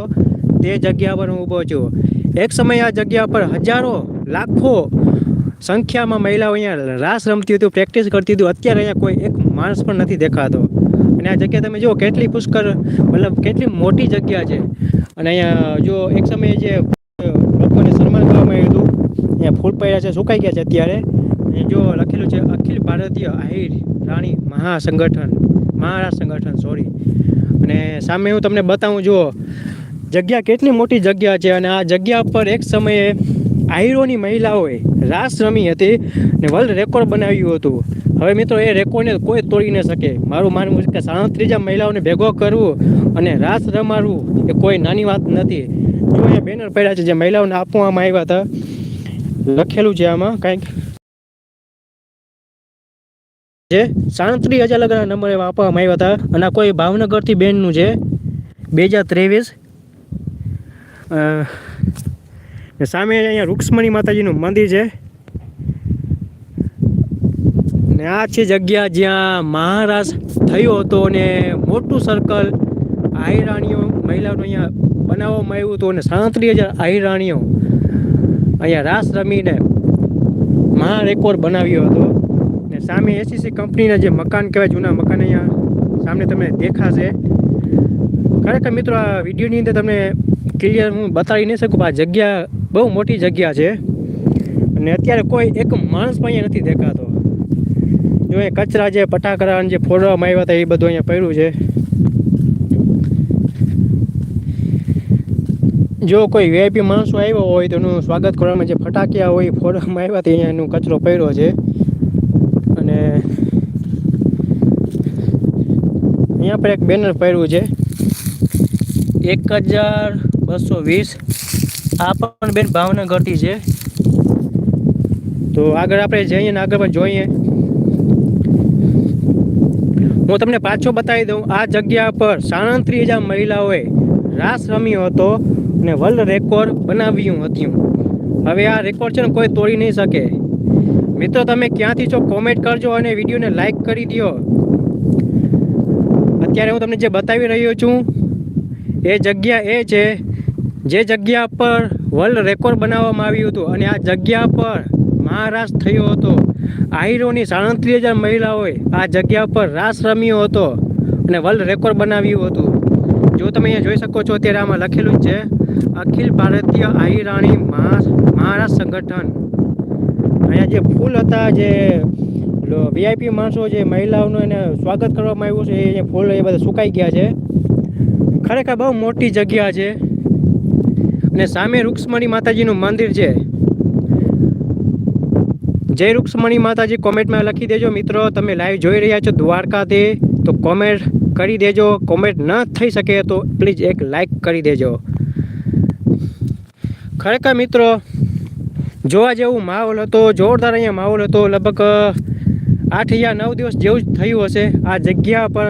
હતો તે જગ્યા પર હું ઊભો છું. એક સમયે આ જગ્યા પર હજારો, લાખો સંખ્યામાં મહિલાઓ અહીંયા રાસ રમતી હતી, પ્રેક્ટિસ કરતી હતી. અત્યારે અહીંયા કોઈ એક માણસ પણ નથી દેખાતો. અને આ જગ્યા તમે જુઓ, કેટલી પુષ્કર મતલબ કેટલી મોટી જગ્યા છે. અને અહીંયા જો એક સમયે જે લોકોને સન્માન કરવામાં આવ્યું હતું, અહીંયા ફૂલ પડ્યા છે, સુકાઈ ગયા છે અત્યારે. જો લખેલું છે, અખિલ ભારતીય આહિર રાણી મહાસંગઠન, મહારાષ્ટ્ર સંગઠન સોરી અને સામે હું તમને બતાવું, જુઓ. જગ્યા કેટલી મોટી જગ્યા છે અને આ જગ્યા પર એક સમયે આયરોની મહિલાઓએ રાસ રમી હતી ને વર્લ્ડ રેકોર્ડ બનાવ્યું હતું. હવે મિત્રો, એ રેકોર્ડને કોઈ તોડી ન શકે. મારું માનવું છે કે સાડત્રીજા મહિલાઓને ભેગો કરવું અને રાસ રમાડવું એ કોઈ નાની વાત નથી. જો અહીંયા બેનર પડ્યા છે જે મહિલાઓને આપવામાં આવ્યા હતા, લખેલું છે આમાં કંઈક. જે સાડત્રીસ હજાર લગ્ન નંબર આપવામાં આવ્યા હતા અને આ કોઈ ભાવનગરથી બેનનું છે. બે હજાર ત્રેવીસ ને સામે અહીંયા રૂક્ષ્મણી માતાજીનું મંદિર છે. ને આ છે જગ્યા જ્યાં મહારાજ થયો હતો અને મોટું સર્કલ આહિરાણીઓ મહિલાઓનું અહીંયા બનાવવામાં આવ્યું હતું અને સાડત્રીસ હજાર આહિરાણીઓ અહીંયા રાસ રમીને મહા રેકોર્ડ બનાવ્યો હતો. ને સામે એસીસી કંપનીના જે મકાન કહેવાય જૂના મકાન અહીંયા સામે તમને દેખાશે. ખરેખર મિત્રો, આ વિડીયોની અંદર તમને ક્લિયર હું બતાવી નહીં શકું આ જગ્યા બહુ મોટી જગ્યા છે. અને અત્યારે કોઈ એક માણસ પણ અહીંયા નથી દેખાતો. જો એ કચરા જે પટાકરા જે ફોડવામાં આવ્યા હતા એ બધું અહીંયા પડ્યું છે. જો કોઈ વીઆઈપી માણસો આવ્યો હોય તો એનું સ્વાગત કરવામાં જે ફટાકિયા હોય ફોડવામાં આવ્યા હતા, અહીંયા એનું કચરો પડ્યો છે. અને અહીંયા પર એક બેનર પડ્યું છે. એક હજાર બસો વીસ. આ પણ બેન ભાવનગરથી છે. તો આગળ આપણે જઈએ ને આગળ જોઈએ. હું તમને પાછો બતાવી દઉં, આ જગ્યા પર સાડત્રીસ હજાર મહિલાઓએ રાસ રમ્યો હતો અને વર્લ્ડ રેકોર્ડ બનાવ્યું હતું. હવે આ રેકોર્ડ છે ને કોઈ તોડી નહીં શકે. મિત્રો, તમે ક્યાંથી છો કોમેન્ટ કરજો અને વિડીયોને લાઈક કરી દો અત્યારે હું તમને જે બતાવી રહ્યો છું એ જગ્યા એ છે, જે જગ્યા પર વર્લ્ડ રેકોર્ડ બનાવવામાં આવ્યું હતું અને આ જગ્યા પર મહારાસ થયો હતો. આહિરોની સાડત્રીસ હજાર મહિલાઓએ આ જગ્યા પર રાસ રમ્યો હતો અને વર્લ્ડ રેકોર્ડ બનાવ્યું હતું. જો તમે અહીંયા જોઈ શકો છો, અત્યારે આમાં લખેલું છે, અખિલ ભારતીય આહિરાણી મહા મહારાષ્ટ્ર સંગઠન. અહીંયા જે ફૂલ હતા, જે વીઆઈપી માણસો, જે મહિલાઓનું એને સ્વાગત કરવામાં આવ્યું છે, એ ફૂલ એ બધા સુકાઈ ગયા છે. ખરેખર બહુ મોટી જગ્યા છે. અને સામે રૂક્ષ્મણી માતાજીનું મંદિર છે. જય રૂક્ષ્મણી માતાજી કોમેન્ટમાં લખી દેજો મિત્રો, તમે લાઈવ જોઈ રહ્યા છો દ્વારકાથી તો કોમેન્ટ કરી દેજો. કોમેન્ટ ન થઈ શકે તો પ્લીઝ એક લાઈક કરી દેજો. ખરેખર મિત્રો, જોવા જેવું માહોલ હતો, જોરદાર અહીંયા માહોલ હતો. લગભગ આઠ યા નવ દિવસ જેવું જ થયું હશે. આ જગ્યા પર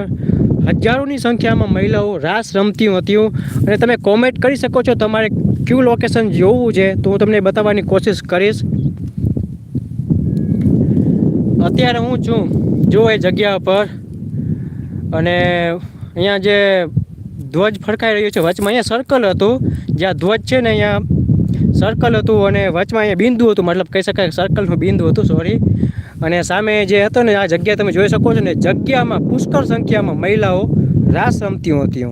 હજારોની સંખ્યામાં મહિલાઓ રાસ રમતી હતી અને તમે કોમેન્ટ કરી શકો છો તમારે કયું લોકેશન જોવું છે તો હું તમને બતાવવાની કોશિશ કરીશ. અત્યારે હું છું જો એ જગ્યા પર. અને અહીંયા જે ધ્વજ ફરકાઈ રહ્યો છે, વચમાં અહીંયા સર્કલ હતું. જ્યાં ધ્વજ છે ને અહીંયા સર્કલ હતું અને વચમાં અહીંયા બિંદુ હતું. મતલબ કહી શકાય સર્કલનું બિંદુ હતું સોરી અને સામે જે હતો ને, આ જગ્યા તમે જોઈ શકો છો ને, જગ્યામાં પુષ્કળ સંખ્યામાં મહિલાઓ રાસ રમતી હતી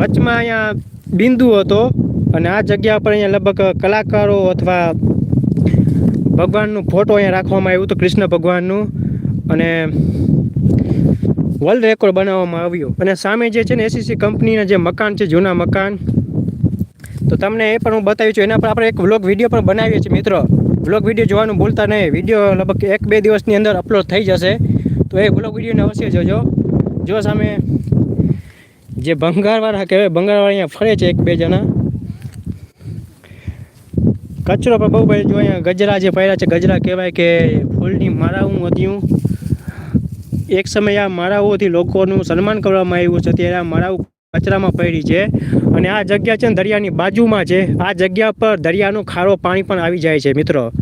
વચમાં અહીંયા બિંદુ હતો અને આ જગ્યા પર અહીંયા લગભગ કલાકારો અથવા ભગવાનનું ફોટો અહીંયા રાખવામાં આવ્યું હતું, કૃષ્ણ ભગવાનનું. અને વર્લ્ડ રેકોર્ડ બનાવવામાં આવ્યો. અને સામે જે છે ને એસીસી કંપનીના જે મકાન છે, જૂના મકાન તો તમને એ પણ હું બતાવી છું. એના પર આપણે એક વ્લોગ વીડિયો પણ બનાવીએ છીએ મિત્રો. વ્લોગ વીડિયો જોવાનું ભૂલતા નહીં. વીડિયો લગભગ એક બે દિવસની અંદર અપલોડ થઈ જશે. તો એ વ્લોગ વિડીયોને અવશ્ય જોજો. જો સામે જે ભંગારવાળા કહેવાય, ભંગારવાળા અહીંયા ફરે છે એક બે જણા. કચરો પણ બહુ ભાઈ જો અહીંયા ગજરા જે પહેર્યા છે, ગજરા કહેવાય કે ફૂલની મારાવું હતું એક સમયે આ માળાઓથી લોકોનું સન્માન કરવામાં આવ્યું છે, ત્યારે આ માળાઓ કચરામાં પડી છે. અને આ જગ્યા છે ને દરિયાની બાજુમાં છે. આ જગ્યા પર દરિયાનું ખારો પાણી પણ આવી જાય છે, મિત્રો.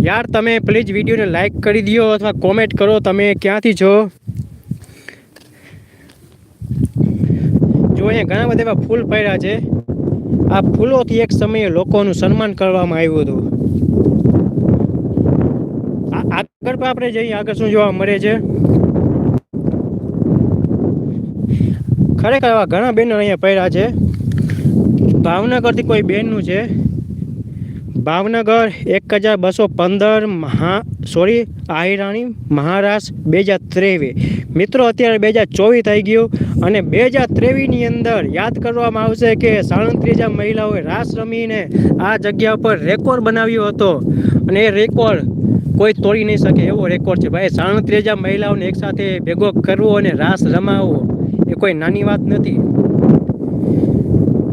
યાર, તમે પ્લીઝ વિડીયોને લાઇક કરી દો અથવા કોમેન્ટ કરો તમે ક્યાંથી છો? જો અહીંયા ઘણા બધા એવા ફૂલ પડ્યા છે. આ ફૂલોથી એક સમયે લોકોનું સન્માન કરવામાં આવ્યું હતું. આગળ પણ આપણે જઈએ, આગળ શું જોવા મળે છે? ખરેખર એવા ઘણા બેનર અહીંયા પડ્યા છે. ભાવનગરથી કોઈ બેનનું છે. ભાવનગર એક હજાર બસો પંદર મહા સોરી આહિરાણી મહારાષ્ટ્ર બે હજાર ત્રેવીસ. મિત્રો, અત્યારે બે હજાર ચોવીસ થઈ ગયું અને બે હજાર ત્રેવીસની અંદર યાદ કરવામાં આવશે કે સાડત્રીસ હજાર મહિલાઓએ રાસ રમીને આ જગ્યા પર રેકોર્ડ બનાવ્યો હતો. અને એ રેકોર્ડ કોઈ તોડી નહીં શકે એવો રેકોર્ડ છે. ભાઈ સાડત્રીસ હજાર મહિલાઓને એકસાથે ભેગો કરવો અને રાસ રમાવવો. એ કોઈ નાની વાત નથી.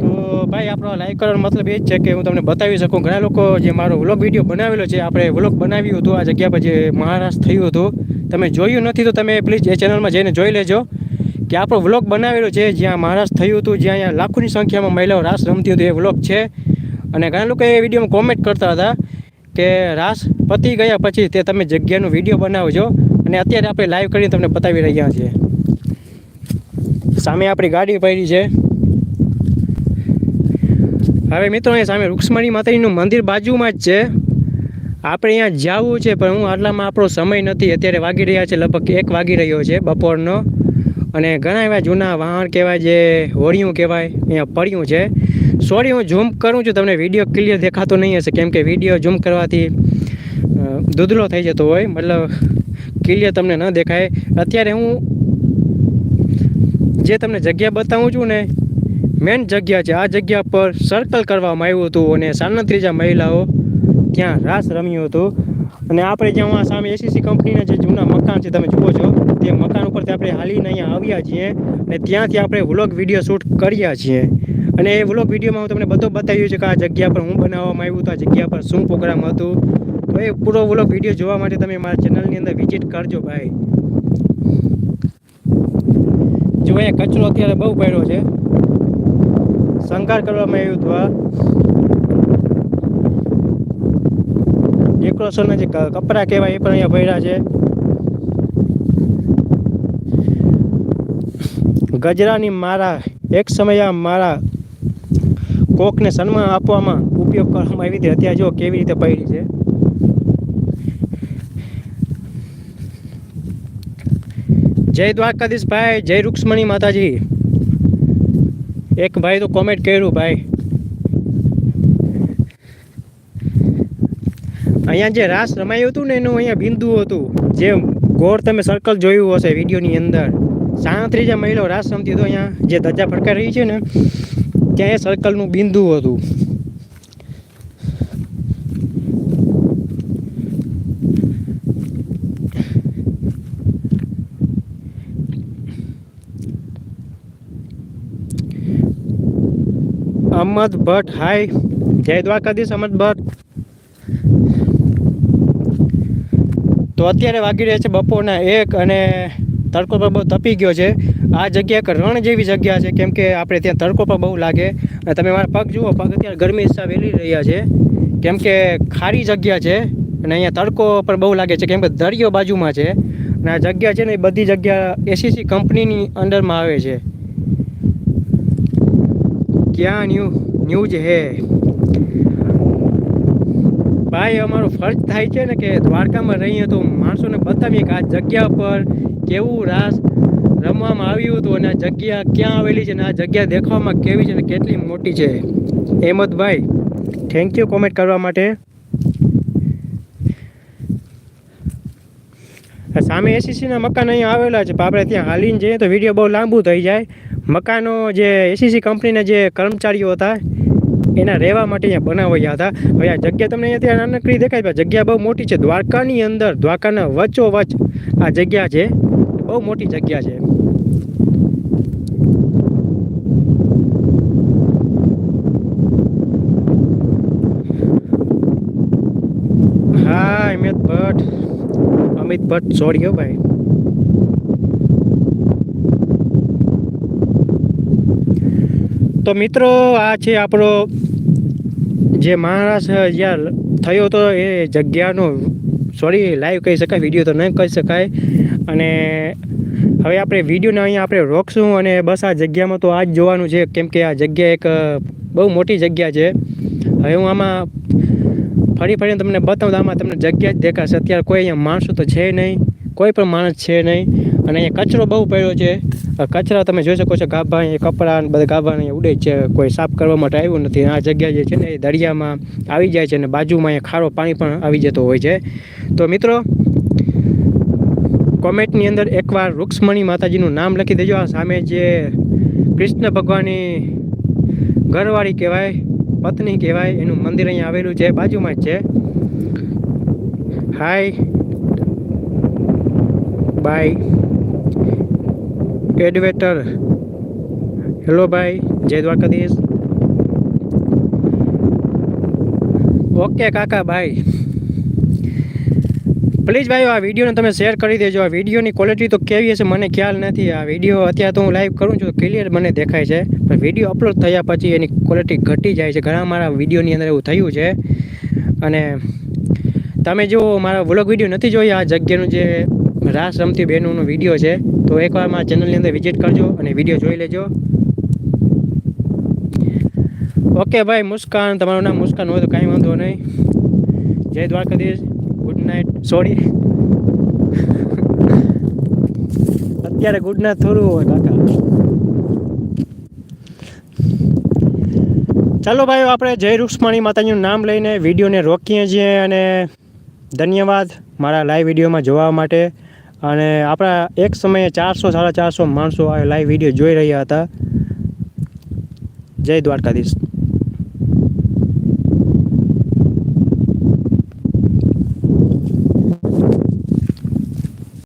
તો ભાઈ, આપણો લાઈક કરવાનો મતલબ એ જ છે કે હું તમને બતાવી શકું. ઘણા લોકો જે મારો વ્લોગ વીડિયો બનાવેલો છે, આપણે વ્લોગ બનાવ્યું હતું, આ જગ્યા પર જે મહારાષ્ટ્ર થયું હતું. તમે જોયું નથી તો તમે પ્લીઝ એ ચેનલમાં જઈને જોઈ લેજો કે આપણો વ્લોગ બનાવેલો છે, જ્યાં મહારાષ્ટ્ર થયું હતું, જ્યાં અહીંયા લાખોની સંખ્યામાં મહિલાઓ રાસ રમતી હતી, એ વ્લોગ છે. અને ઘણા લોકો એ વિડીયોમાં કોમેન્ટ કરતા હતા કે રાસ પતી ગયા પછી તે તમે જગ્યાનો વીડિયો બનાવજો. અને અત્યારે આપણે લાઈવ કરીને તમને બતાવી રહ્યા છીએ. સામે આપણી ગાડી પડી છે. હવે મિત્રો અહીંયા સામે રૂક્ષ્મણી માતાજીનું મંદિર બાજુમાં જ છે. આપણે અહીંયા જવું છે, પણ હું આટલામાં આપણો સમય નથી. અત્યારે વાગી રહ્યા છે, લગભગ એક વાગી રહ્યો છે બપોરનો. અને ઘણા એવા જૂના વાહન કહેવાય જે હોળિયું કહેવાય, અહીંયા પડ્યું છે. સોરી હું ઝૂમ કરું છું, તમને વીડિયો ક્લિયર દેખાતો નહીં હશે. કેમ કે વીડિયો ઝૂમ કરવાથી દૂધલો થઈ જતો હોય. મતલબ ક્લિયર તમને ન દેખાય. અત્યારે હું જે તમને જગ્યા બતાવું છું ને મેન જગ્યા છે. આ જગ્યા પર સર્કલ કરવામાં આવ્યું હતું અને સાડત્રીજા મહિલાઓ ત્યાં રાસ રમ્યું હતું. અને આપણે જ્યાં આ સામે એસીસી કંપનીના જે જૂના મકાન છે, તમે જુઓ છો, તે મકાન ઉપરથી આપણે હાલીને અહીંયા આવ્યા છીએ અને ત્યાંથી આપણે વ્લોગ વીડિયો શૂટ કર્યા છીએ. અને એ વ્લોગ વિડીયોમાં હું તમને બધું બતાવ્યું છે કે આ જગ્યા પર હું બનાવવામાં આવ્યું હતું, આ જગ્યા પર શું પ્રોગ્રામ હતું. તો એ પૂરો વ્લોગ વીડિયો જોવા માટે તમે મારા ચેનલની અંદર વિઝિટ કરજો ભાઈ. જો અહીંયા કચરો અત્યારે બહુ પડ્યો છે. શણગાર કરવામાં આવ્યું હતું આ. ડેકોરેશનના જે કપડાં કહેવાય એ પણ અહીંયા પડ્યા છે. ગજરાની મારા, એક સમયે મારા કોકને સન્માન આપવામાં ઉપયોગ કરવામાં આવી હતી. અત્યારે જો કેવી રીતે પડી છે. જય દ્વારકાધીશ ભાઈ જય રૂક્ષ્મણી માતાજી. એક ભાઈ તો કોમેન્ટ કર્યું, ભાઈ. અહીંયા જે રાસ રમાયું હતું ને, એનું અહીંયા બિંદુ હતું. જે ગોળ તમે સર્કલ જોયું હશે વિડીયોની અંદર. સાડત્રીજા મહિલાઓ રાસ રમતી હતો અહીંયા. જે ધજા રહી છે ને, ત્યાં એ સર્કલનું બિંદુ હતું. અહમદ ભટ્ટ. હાય. જય દ્વારકાધીશ અહમદ ભટ્ટ. તો અત્યારે વાગી રહ્યા છે બપોરના એક અને તડકો પણ બહુ તપી ગયો છે. આ જગ્યા એક રણ જેવી જગ્યા છે, કેમ કે આપણે ત્યાં તડકો પણ બહુ લાગે. અને તમે મારા પગ જુઓ, પગ અત્યારે ગરમી હિસ્સા વેલી રહ્યા છે. કેમ કે ખારી જગ્યા છે અને અહીંયા તડકો પણ બહુ લાગે છે, કેમ કે દરિયો બાજુમાં છે. અને આ જગ્યા છે ને એ બધી જગ્યા એસીસી કંપનીની અંડરમાં આવે છે. ક્યાં ન્યૂ, ન્યૂઝ હે? ભાઈ, અમારો ફર્જ થાય છે ને કે દ્વારકામાં રહીએ તો માણસોને બતાવીએ કે આ જગ્યા પર કેવું રાસ રમવામાં આવ્યું હતું અને આ જગ્યા ક્યાં આવેલી છે અને આ જગ્યા દેખાવામાં કેવી છે અને કેટલી મોટી છે? હેમતભાઈ થેન્ક યુ કોમેન્ટ કરવા માટે. સામે એસીસીના મકાન અહીંયા આવેલા છે. આપણે ત્યાં હાલીને જઈએ તો વીડિયો બહુ લાંબુ થઈ જાય. મકાનો જે એસીસી કંપનીના જે કર્મચારીઓ હતા, એના રહેવા માટે અહીંયા બનાવ્યા હતા. હવે આ જગ્યા તમને અહીંયા ત્યાં નાનકડી દેખાય પણ જગ્યા બહુ મોટી છે. દ્વારકાની અંદર, દ્વારકાના વચ્ચો વચ આ જગ્યા છે. બહુ મોટી જગ્યા છે. હા અમિત ભટ્ટ. અમિત ભટ્ટ સોરી ભાઈ. તો મિત્રો, આ છે આપણો જે મહારાષ્ટ્ર જ્યાં થયો હતો એ જગ્યાનો સોરી લાઈવ કહી શકાય વીડિયો તો નહીં કહી શકાય. અને હવે આપણે વિડીયોને અહીંયા આપણે રોકશું અને બસ આ જગ્યામાં તો આ જ જોવાનું છે, કેમ કે આ જગ્યા એક બહુ મોટી જગ્યા છે. હવે હું આમાં ફરી ફરીને તમને બતાવું, આમાં તમને જગ્યા જ દેખાશે. અત્યારે કોઈ અહીંયા માણસો તો છે નહીં, કોઈ પણ માણસ છે નહીં. અને અહીંયા કચરો બહુ પડ્યો છે. કચરા તમે જોઈ શકો છો, ગાભા અહીંયા કપડાં બધા ગાભા અહીંયા ઉડે છે. કોઈ સાફ કરવા માટે આવ્યું નથી. આ જગ્યા જે છે ને, એ દરિયામાં આવી જાય છે અને બાજુમાં અહીંયા ખારો પાણી પણ આવી જતો હોય છે. તો મિત્રો, કોમેન્ટની અંદર એકવાર રૂક્ષ્મણી માતાજીનું નામ લખી દેજો. આ સામે જે કૃષ્ણ ભગવાનની ઘરવાળી કહેવાય, પત્ની કહેવાય, એનું મંદિર અહીંયા આવેલું છે, બાજુમાં જ છે. હાય બાય એડવેટર હેલો ભાઈ જય દ્વારકાધીશ ઓકે કાકા ભાઈ પ્લીઝ ભાઈ આ વિડીયોને તમે શેર કરી દેજો. આ વિડીયોની ક્વોલિટી તો કેવી હશે, મને ખ્યાલ નથી. આ વીડિયો અત્યારે તો હું લાઈવ કરું છું ક્લિયર મને દેખાય છે. પણ વીડિયો અપલોડ થયા પછી એની ક્વોલિટી ઘટી જાય છે. ઘણા મારા વિડીયોની અંદર એવું થયું છે. અને તમે જો મારા વ્લોગ વીડિયો નથી જોઈ. આ જગ્યાનું જે રાસ રમતી બહેનોનો વીડિયો છે. તો એકવાર મારા ચેનલની અંદર વિઝિટ કરજો અને વીડિયો જોઈ લેજો. ઓકે ભાઈ, મુસ્કાન. તમારું નામ મુસ્કાન હોય તો કાંઈ વાંધો નહીં. જય દ્વારકાધીશ. ગુડ નાઇટ સોરી અત્યારે ગુડ નાઇટ થોડું હોય કાકા. ચાલો ભાઈઓ, આપણે જય રૂક્ષ્મણી માતાજીનું નામ લઈને વિડીયોને રોકીએ છીએ અને ધન્યવાદ મારા લાઈવ વિડીયોમાં જોવા માટે. અને આપણા એક સમયે ચારસો, સાડા ચારસો માણસો આ લાઈવ વીડિયો જોઈ રહ્યા હતા. જય દ્વારકાધીશ.